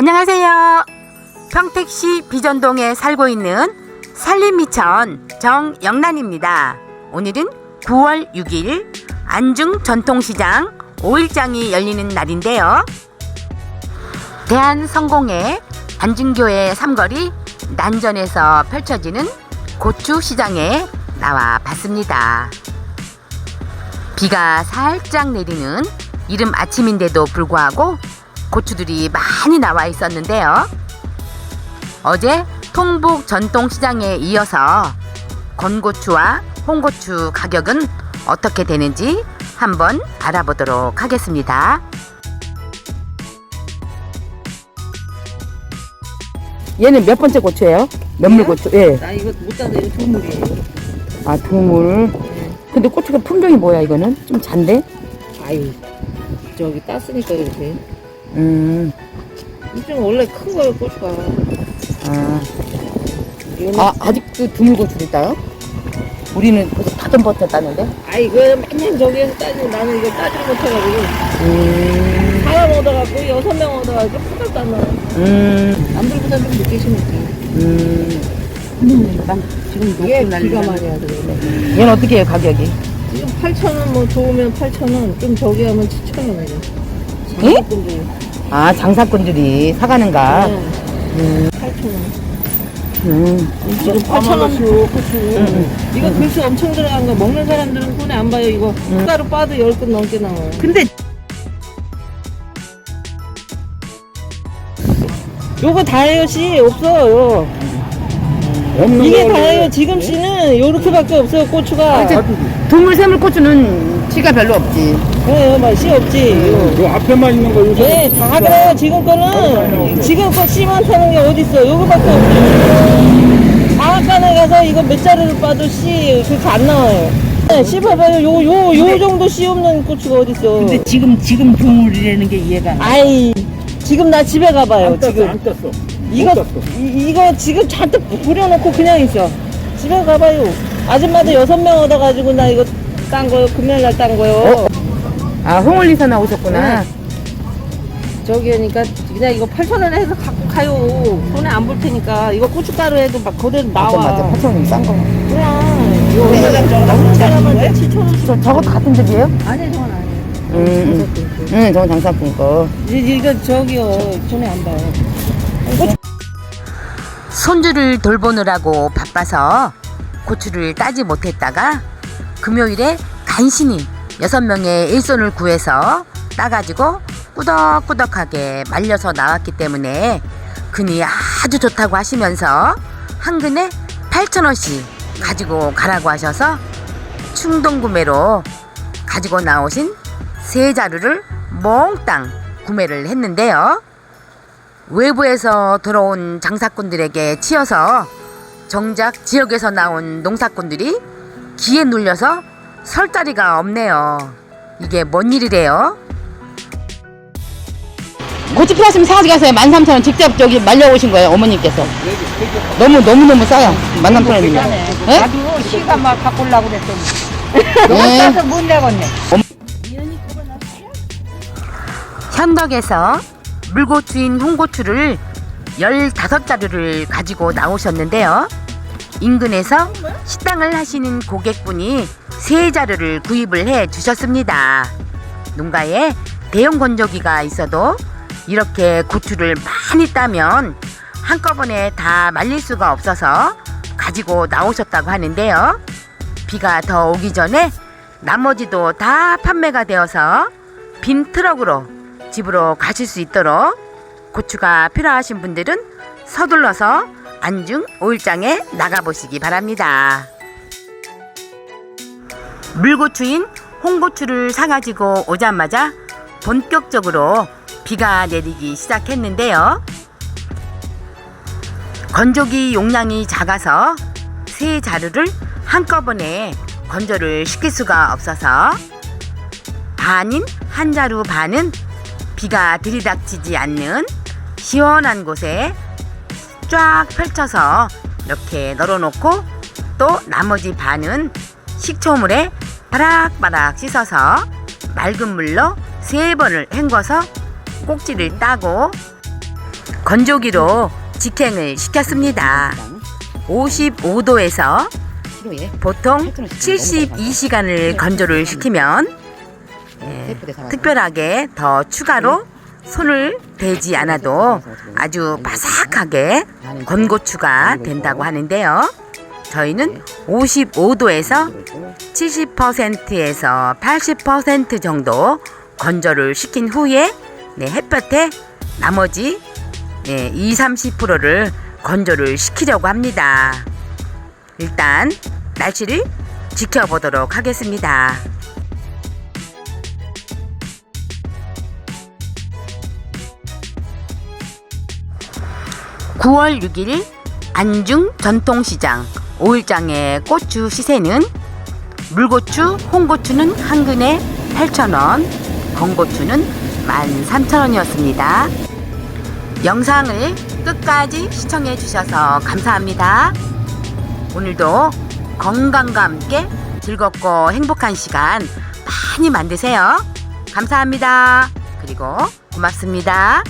안녕하세요. 평택시 비전동에 살고 있는 산림미천 정영란입니다. 오늘은 9월 6일 안중 전통시장 5일장이 열리는 날인데요. 대한성공회 안중교회 삼거리 난전에서 펼쳐지는 고추시장에 나와 봤습니다. 비가 살짝 내리는 이른 아침인데도 불구하고 고추들이 많이 나와 있었는데요. 어제 통북 전통시장에 이어서 건고추와 홍고추 가격은 어떻게 되는지 한번 알아보도록 하겠습니다. 얘는 몇 번째 고추예요? 몇물고추? 예. 나 이거 못 따서 이거 두물이에요. 아, 두물. 근데 고추가 품종이 뭐야, 이거는? 좀 잔데? 아유, 저기 땄으니까 이렇게. 음, 이좀 원래 큰 거예요, 고추가. 아. 아, 아직도 두물고추를 따요? 우리는 벌써 다듬 버텼다는데? 아 이거 맨날 저기에서 따지고 나는 이거 따지 못해가지고 음, 사람 얻어갖고 여섯 명 얻어가지고 안 나와. 음, 남들보다 좀 늦게 심었지. 음. 난 지금 녹고 비가 난리가 많이 와서 얘는 어떻게 해요, 가격이? 지금 8천 원, 뭐 좋으면 8천 원, 좀 저기 하면 7천 원이에요. 예? 장사꾼들이. 아, 장사꾼들이 사가는가? 네, 음, 8천 원. 음. 지금 8천 원 줘, 고추. 이거 글씨 엄청 들어간 거 먹는 사람들은 손에 안 봐요. 이거 숟가루 빠도 10근 넘게 나와요. 근데 요거 다예요 씨 없어요. 없는 이게 다예요. 지금 씨는 요렇게밖에 없어요 고추가. 아, 두물, 세물 고추는 치가 별로 없지. 네, 맛이 없지. 요. 요 앞에만 있는 거 요새 네, 다 그래요. 지금 거는 지금 거 씨만 타는 게 어디 있어? 요거밖에 없어요. 방앗간에 가서 이거 몇 자루를 빠도 씨 그렇게 안 나와요. 네, 씹어봐요. 요 요 요 정도 씨 없는 고추가 어디 있어? 근데 지금, 지금 두물이라는 게 이해가 안 가. 아이 지금 나 집에 가봐요. 안 땄어 지금 안 땄어 이거 못 땄어. 이, 이거 지금 잔뜩 부려놓고 그냥 있어. 집에 가봐요. 아줌마도 여섯 명 얻어가지고 나 이거 딴 거요. 금요일 날 딴 거요. 어? 아, 홍을리서 나오셨구나. 저기 하니까 그냥 이거 8천 원에 해서 갖고 가요. 손에 안 볼 테니까 이거 고춧가루 해도 막 그대로 나와. 맞아, 맞아. 8,000원 싼 거. 그냥 이거 먹는 사람한테 7천 원씩. 저, 저것도 같은 집이에요? 아니 저건 아니에요. 음, 음. 응, 저건 장사꾼 거. 이제 이거 저기요 손에 안 봐요. 손주를 돌보느라고 바빠서 고추를 따지 못했다가 금요일에 간신히 여섯 명의 일손을 구해서 따가지고 꾸덕꾸덕하게 말려서 나왔기 때문에 근이 아주 좋다고 하시면서 한 근에 8,000원씩 가지고 가라고 하셔서 충동 구매로 가지고 나오신 세 자루를 몽땅 구매를 했는데요. 외부에서 들어온 장사꾼들에게 치여서 정작 지역에서 나온 농사꾼들이 기에 눌려서 설 자리가 없네요. 이게 뭔 일이래요? 고추 필요하시면 사가지고 가세요. 13,000원 직접 저기 말려오신 거예요, 어머님께서. 너무, 너무너무 싸요. 13,000원이면. 네? 나도 시가 막 갖고 오려고 그랬더니 네. 싸서 못 내겠네. 현덕에서 물고추인 홍고추를 15자루를 가지고 나오셨는데요. 인근에서 식당을 하시는 고객분이 세 자루를 구입을 해 주셨습니다. 농가에 대형 건조기가 있어도 이렇게 고추를 많이 따면 한꺼번에 다 말릴 수가 없어서 가지고 나오셨다고 하는데요. 비가 더 오기 전에 나머지도 다 판매가 되어서 빈 트럭으로 집으로 가실 수 있도록 고추가 필요하신 분들은 서둘러서 안중 5일장에 나가보시기 바랍니다. 물고추인 홍고추를 사가지고 오자마자 본격적으로 비가 내리기 시작했는데요. 건조기 용량이 작아서 세 자루를 한꺼번에 건조를 시킬 수가 없어서 반인 한 자루 반은 비가 들이닥치지 않는 시원한 곳에 쫙 펼쳐서 이렇게 널어놓고 또 나머지 반은 식초물에 바락바락 씻어서 맑은 물로 세 번을 헹궈서 꼭지를 따고 건조기로 직행을 시켰습니다. 55도에서 키로에 보통 72시간을 건조를 시키면 예, 특별하게 더 추가로 손을 대지 않아도 아주 바삭하게 건고추가 된다고 하는데요. 저희는 55도에서 70%에서 80% 정도 건조를 시킨 후에 네, 햇볕에 나머지 네, 2, 30%를 건조를 시키려고 합니다. 일단 날씨를 지켜보도록 하겠습니다. 9월 6일 안중 전통시장 5일장의 고추 시세는 물고추, 홍고추는 한 근에 8,000원, 건고추는 13,000원이었습니다. 영상을 끝까지 시청해 주셔서 감사합니다. 오늘도 건강과 함께 즐겁고 행복한 시간 많이 만드세요. 감사합니다. 그리고 고맙습니다.